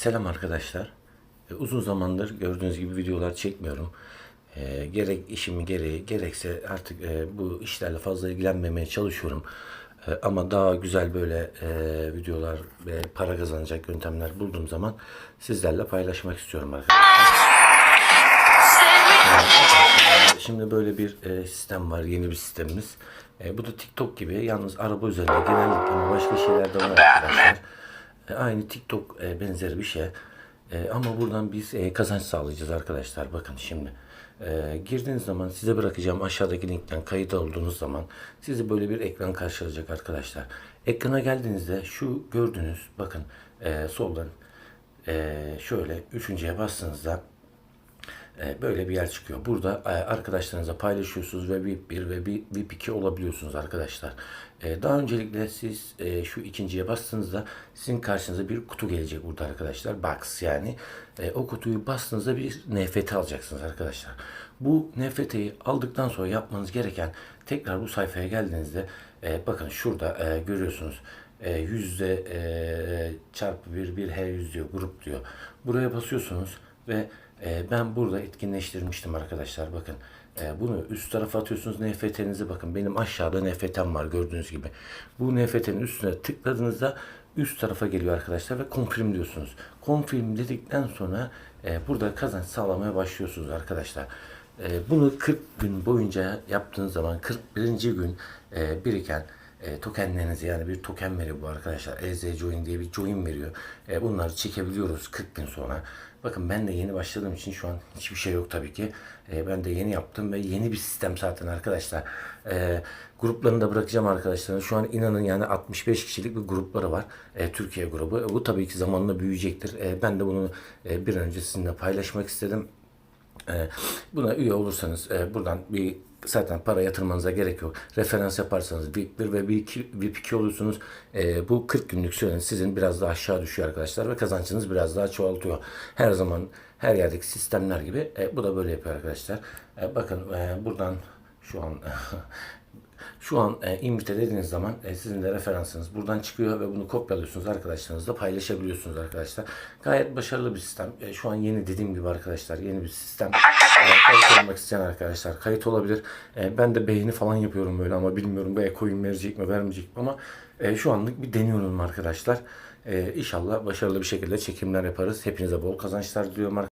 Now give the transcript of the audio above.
selam arkadaşlar. E, uzun zamandır gördüğünüz gibi videolar çekmiyorum. E, gerek işimi gereği gerekse artık e, bu işlerle fazla ilgilenmemeye çalışıyorum. E, ama daha güzel böyle e, videolar ve para kazanacak yöntemler bulduğum zaman sizlerle paylaşmak istiyorum arkadaşlar. E, Şimdi böyle bir e, sistem var, yeni bir sistemimiz. Bu da TikTok gibi, yalnız araba üzerinde genellikle başka şeyler de var arkadaşlar. E, aynı TikTok e, benzeri bir şey. E, ama buradan biz e, kazanç sağlayacağız arkadaşlar. Bakın şimdi. E, girdiğiniz zaman size bırakacağım aşağıdaki linkten kayıt olduğunuz zaman sizi böyle bir ekran karşılayacak arkadaşlar. Ekrana geldiğinizde şu gördüğünüz bakın e, soldan e, şöyle üçüncüye bastığınızda böyle bir yer çıkıyor. Burada e, arkadaşlarınıza paylaşıyorsunuz ve VIP 1 ve VIP 2 olabiliyorsunuz arkadaşlar. E, Daha öncelikle siz e, şu ikinciye bastığınızda sizin karşınıza bir kutu gelecek burada arkadaşlar. Box yani. E, O kutuyu bastığınızda bir NFT alacaksınız arkadaşlar. Bu NFT'yi aldıktan sonra yapmanız gereken tekrar bu sayfaya geldiğinizde e, bakın şurada e, görüyorsunuz e, yüzde e, çarpı bir bir her yüz diyor grup diyor. Buraya basıyorsunuz ve e, ben burada etkinleştirmiştim arkadaşlar bakın. E, bunu üst tarafa atıyorsunuz NFT'nizi bakın benim aşağıda NFT'm var gördüğünüz gibi. Bu NFT'nin üstüne tıkladığınızda üst tarafa geliyor arkadaşlar ve confirm diyorsunuz. Confirm dedikten sonra e, burada kazanç sağlamaya başlıyorsunuz arkadaşlar. E, bunu 40 gün boyunca yaptığınız zaman 41. gün e, biriken e, tokenlerinizi yani bir token veriyor bu arkadaşlar. EZ Join diye bir join veriyor. E, bunları çekebiliyoruz 40 gün sonra. Bakın ben de yeni başladığım için şu an hiçbir şey yok tabii ki. E, ben de yeni yaptım ve yeni bir sistem zaten arkadaşlar. E, gruplarını da bırakacağım arkadaşlar. Şu an inanın yani 65 kişilik bir grupları var. E, Türkiye grubu. E, bu tabii ki zamanla büyüyecektir. E, ben de bunu e, bir önce sizinle paylaşmak istedim. Ee, Buna üye olursanız e, buradan bir zaten para yatırmanıza gerek yok. Referans yaparsanız VIP 1 ve VIP 2 olursunuz. Ee, bu 40 günlük süreniz sizin biraz daha aşağı düşüyor arkadaşlar ve kazancınız biraz daha çoğaltıyor. Her zaman her yerdeki sistemler gibi e, bu da böyle yapıyor arkadaşlar. E, bakın e, buradan şu an Şu an e, invite dediğiniz zaman e, sizin de referansınız buradan çıkıyor ve bunu kopyalıyorsunuz arkadaşlarınızla paylaşabiliyorsunuz arkadaşlar. Gayet başarılı bir sistem. E, şu an yeni dediğim gibi arkadaşlar yeni bir sistem. E, kayıt olmak isteyen arkadaşlar kayıt olabilir. E, ben de beğeni falan yapıyorum böyle ama bilmiyorum bu coin verecek mi vermeyecek mi ama e, şu anlık bir deniyorum arkadaşlar. E, inşallah başarılı bir şekilde çekimler yaparız. Hepinize bol kazançlar diliyorum arkadaşlar.